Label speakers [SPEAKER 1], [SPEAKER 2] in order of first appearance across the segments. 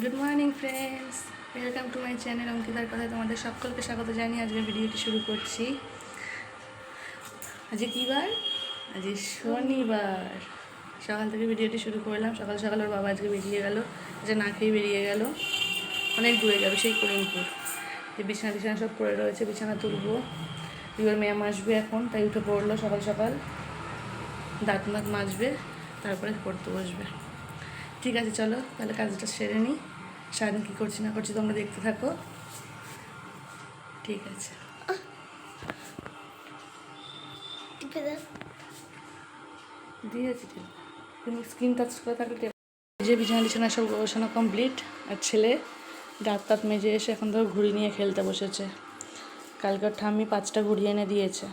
[SPEAKER 1] Good morning friends welcome to my channel অঙ্কিতার কথায় তোমাদের সকলকে স্বাগত জানিয়ে আজকে ভিডিওটি শুরু করছি। আজকে কী বার? আজকে শনিবার। সকাল থেকে ভিডিওটি শুরু করলাম। সকাল সকাল ওর বাবা আজকে বেরিয়ে গেল। যে না খেয়ে বেরিয়ে গেল। অনেক দূরে যাবে, সেই করিমপুর। যে বিছানা বিছানা সব পড়ে রয়েছে, বিছানা তুলবো। এবার ম্যাম আসবে এখন, তাই উঠে পড়ল সকাল সকাল। দাঁত মাত মাজবে, তারপরে পড়তে বসবে। ঠিক আছে, চলো। তাহলে কাজটা সেরে নিই। সারাদিন কী করছি না করছি তোমরা দেখতে থাকো। ঠিক আছে। দিয়েছি তুমি স্ক্রিন টাচ করে থাকলে যে বিছানা বিছানা সব গোছানো কমপ্লিট আর ছেলে দাঁত তাত মেজে এসে এখন ধরো ঘুড়ি নিয়ে খেলতে বসেছে। কালকে ঠাম্মি পাঁচটা ঘুড়ি এনে দিয়েছে।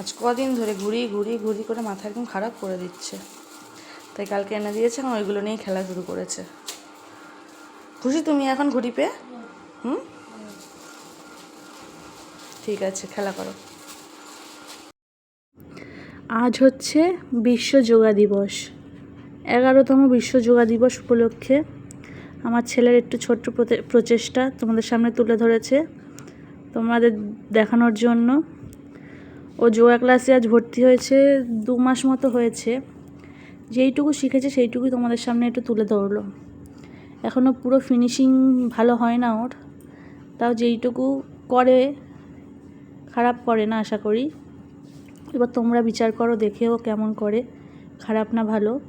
[SPEAKER 1] আজ কদিন ধরে ঘুরি ঘুরি ঘুরি করে মাথা একদম খারাপ করে দিচ্ছে। তাই কালকে এনে দিয়েছে, এখন ওইগুলো নিয়েই খেলা শুরু করেছে। খুশি তুমি এখন ঘুড়ি পেয়ে? হুম? ঠিক আছে, খেলা করো। আজ হচ্ছে বিশ্ব যোগা দিবস। এগারোতম বিশ্ব যোগা দিবস উপলক্ষে আমার ছেলের একটু ছোট্ট প্রচেষ্টা তোমাদের সামনে তুলে ধরেছে। তোমাদের দেখানোর জন্য। ও যোগা ক্লাসে আজ ভর্তি হয়েছে দু মাস মতো হয়েছে। যেইটুকু শিখেছে সেইটুকুই তোমাদের সামনে একটু তুলে ধরলো। এখনও পুরো ফিনিশিং ভালো হয় না ওর। তাও যেইটুকু করে, খারাপ করে না আশা করি। এবার তোমরা বিচার করো, দেখেও কেমন করে, খারাপ না ভালো।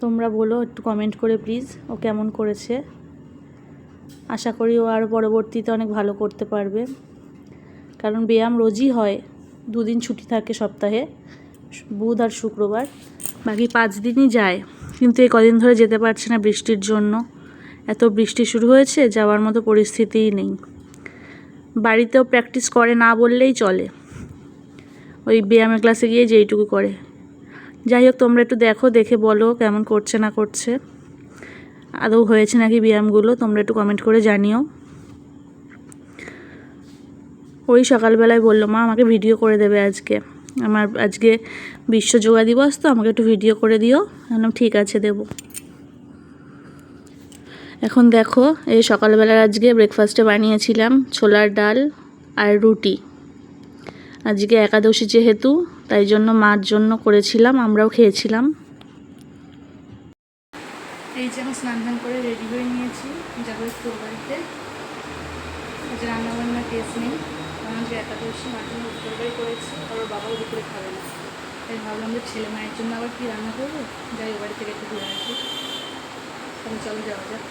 [SPEAKER 1] তোমরা বলো একটু কমেন্ট করে প্লিজ ও কেমন করেছে। আশা করি ও আর পরবর্তীতে অনেক ভালো করতে পারবে। কারণ ব্যায়াম রোজই হয়, দুদিন ছুটি থাকে সপ্তাহে। বুধ আর শুক্রবার। বাকি পাঁচ দিনই যায়, কিন্তু এই কদিন ধরে যেতে পারছে না বৃষ্টির জন্য। এত বৃষ্টি শুরু হয়েছে, যাওয়ার মতো পরিস্থিতিই নেই। বাড়িতেও প্র্যাকটিস করে না বললেই চলে। ওই ব্যায়ামের ক্লাসে গিয়ে যেইটুকু করে। যাই হোক, তোমরা একটু দেখো, দেখে বলো কেমন করছে না করছে। আদৌ হয়েছে নাকি ব্যায়ামগুলো, তোমরা একটু কমেন্ট করে জানিও। ওই সকালবেলায় বলল, মা, আমাকে ভিডিও করে দেবে আজকে। আমার আজকে বিশ্ব যোগা দিবস, তো আমাকে একটু ভিডিও করে দিও। আমি বললাম, ঠিক আছে, দেবো। এখন দেখো, এই সকালবেলার আজকে ব্রেকফাস্টে বানিয়েছিলাম ছোলার ডাল আর রুটি। আজকে একাদশী যেহেতু, তাই জন্য মার জন্য করেছিলাম, আমরাও খেয়েছিলাম। এই যে এখন স্নান টান করে রেডি হয়ে নিয়েছি, যাব একটু বাড়িতে। আজ রান্না বান্না কেস নেই। আজকে একাদশী জন্য তরকারি করেছি, আর ওর বাবাও দুপুরে খাবে না। তাই ভাবলাম যে ছেলে মায়ের জন্য আবার কি রান্না করব? যাই ও বাড়ি থেকে একটু ঘুরে আসি। তাহলে চলো যাওয়া যাক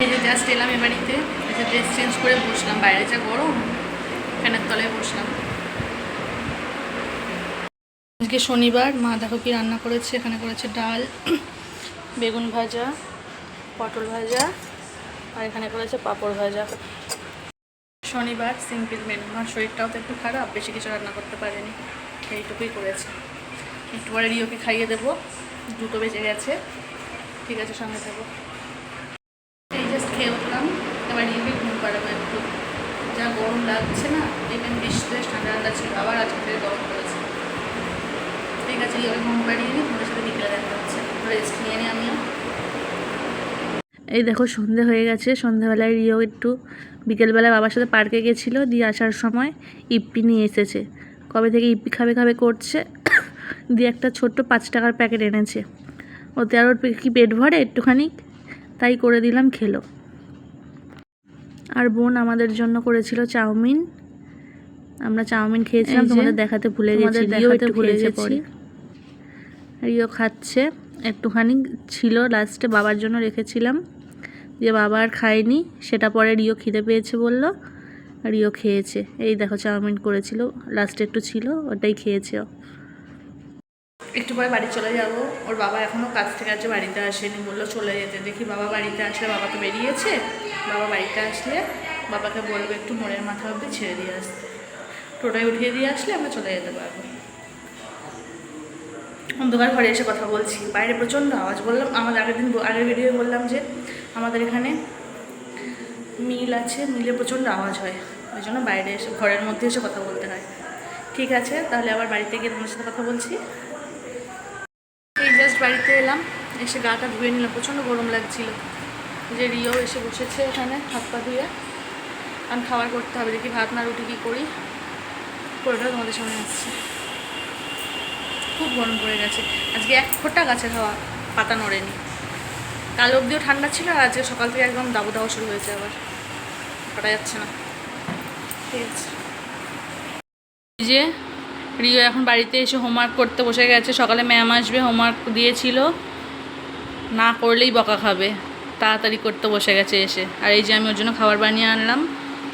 [SPEAKER 1] এই যে জাস্ট এলাম এ বাড়িতে এসে ড্রেস চেঞ্জ করে বসলাম বাইরে যা গরম, ফ্যানের তলায় বসলাম। আজকে শনিবার, মা দেখো কি রান্না করেছে, এখানে করেছে ডাল, বেগুন ভাজা, পটল ভাজা, আর এখানে করেছে পাঁপড় ভাজা। শনিবার সিম্পল মেনু আমার শরীরটাও তো একটু খারাপ, বেশি কিছু রান্না করতে পারেনি এইটুকুই করেছে। একটু পরে রিওকে খাইয়ে দেবো, দুটো বেজে গেছে, ঠিক আছে, সঙ্গে থাকো। এই জাস্ট খেয়ে উঠলাম, এবার রিওকে ঘুম পাড়াবো একটু। যা গরম লাগছে না দেখবেন বৃষ্টিতে ঠান্ডা ঠান্ডা ছিল, আবার আজকে থেকে গরম পড়েছে। ঠিক আছে রিওকে ঘুম পাড়িয়ে নিই তোমাদের সাথে বিকেলে দেখা হচ্ছে। রেস্ট নিয়ে নিই আমিও। এই দেখো, সন্ধে হয়ে গেছে। সন্ধেবেলায় রিও একটু বিকেলবেলায় বাবার সাথে পার্কে গেছিল, দিয়ে আসার সময় ইপ্পি নিয়ে এসেছে। কবে থেকে ইপ্পি খাবে খাবে করছে, দিয়ে একটা ছোট্ট পাঁচ টাকার প্যাকেট এনেছে। ওতে আর ওর কি পেট ভরে একটুখানি, তাই করে দিলাম, খেলো। আর বোন আমাদের জন্য করেছিল চাউমিন। আমরা চাউমিন খেয়েছিলাম তোমাদের দেখাতে ভুলে গেছি
[SPEAKER 2] দেখাতে ভুলে গেছি।
[SPEAKER 1] রিও খাচ্ছে একটুখানি ছিল লাস্টে বাবার জন্য রেখেছিলাম। যে বাবা আর খায়নি সেটা পরে রিও খিদে পেয়েছে বলল রিও খেয়েছে। এই দেখো চাউমিন করেছিল লাস্টে একটু ছিল ওটাই খেয়েছে ও। একটু পরে বাড়ি চলে যাব। ওর বাবা এখনও কাজ থেকে আছে, বাড়িতে আসেনি। বলল চলে যেতে। দেখি বাবা বাড়িতে আসলে বাবা তো বেরিয়েছে। বাবা বাড়িতে আসলে বাবাকে বলবে একটু মোড়ের মাথা অব্দি ছেড়ে দিয়ে আসতে। টোটায় উঠিয়ে দিয়ে আসলে আমরা চলে যেতে পারব। অন্ধকার ঘরে এসে কথা বলছি। বাইরে প্রচণ্ড আওয়াজ। বললাম, আমাদের আগের দিন আগের ভিডিও বললাম যে, আমাদের এখানে মিল আছে। মিলে প্রচণ্ড আওয়াজ হয়। ওই জন্য বাইরে এসে, ঘরের মধ্যে এসে কথা বলতে হয়। ঠিক আছে, তাহলে আবার বাড়িতে গিয়ে তোমার সাথে কথা বলছি। জাস্ট বাড়িতে এলাম, এসে গাটা ধুয়ে নিলাম, প্রচণ্ড গরম লাগছিল। যে রিও এসে বসেছে এখানে, হাত পা ধুয়ে। আমি খাবার করতে হবে, দেখি ভাত না রুটি কী করি। করেটা তোমাদের সামনে আসছে। খুব গরম পড়ে গেছে। আজকে এক ফোঁটা গাছের হাওয়া, পাতা নড়েনি। কাল অবধিও ঠান্ডা ছিল আর আজকে সকাল থেকে একদম দাবো দাবো শুরু হয়েছে আবার। করা যাচ্ছে না। ঠিক আছে। যে রিও এখন বাড়িতে এসে হোমওয়ার্ক করতে বসে গেছে। সকালে ম্যাম আসবে হোমওয়ার্ক দিয়েছিল। না করলেই বকা খাবে। তাড়াতাড়ি করতে বসে গেছে এসে। আর এই যে আমি ওর জন্য খাবার বানিয়ে আনলাম।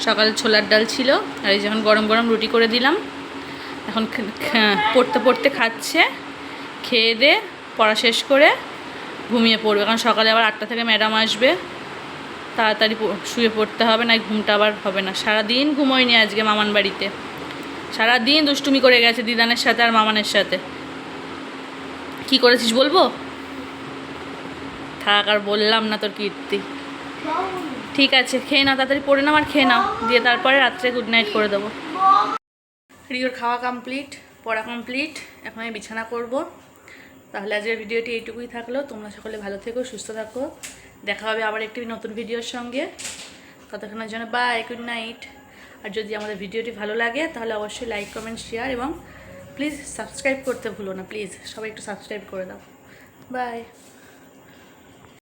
[SPEAKER 1] সকালে ছোলার ডাল ছিল। আর এই যে এখন গরম গরম রুটি করে দিলাম। এখন পড়তে পড়তে খাচ্ছে। খেয়ে দে, পড়া শেষ করে ঘুমিয়ে পড়বে। কারণ সকালে আবার আটটা থেকে ম্যাডাম আসবে। তাড়াতাড়ি শুয়ে পড়তে হবে না ঘুমটা আবার হবে না। সারাদিন ঘুমোয়নি আজকে মামান বাড়িতে। সারাদিন দুষ্টুমি করে গেছে দিদানের সাথে আর মামানের সাথে। কি করেছিস বলব? থাক আর বললাম না তোর কীর্তি। ঠিক আছে, খেয়ে নাও, তাড়াতাড়ি পড়ে নাও আর খেয়ে নাও। দিয়ে তারপরে রাত্রে গুড নাইট করে দেবো। রিওর খাওয়া কমপ্লিট পড়া কমপ্লিট এখন আমি বিছানা করব। তাহলে আজকের ভিডিওটি এইটুকুই থাকল। তোমরা সকলে ভালো থেকো, সুস্থ থাকো। দেখা হবে আবার একটি নতুন ভিডিওর সঙ্গে। ততক্ষণের জন্য বাই গুড নাইট আর যদি আমাদের ভিডিওটি ভালো লাগে, তাহলে অবশ্যই লাইক কমেন্ট শেয়ার এবং প্লিজ সাবস্ক্রাইব করতে ভুলো না। প্লিজ সবাই একটু সাবস্ক্রাইব করে দাও। বাই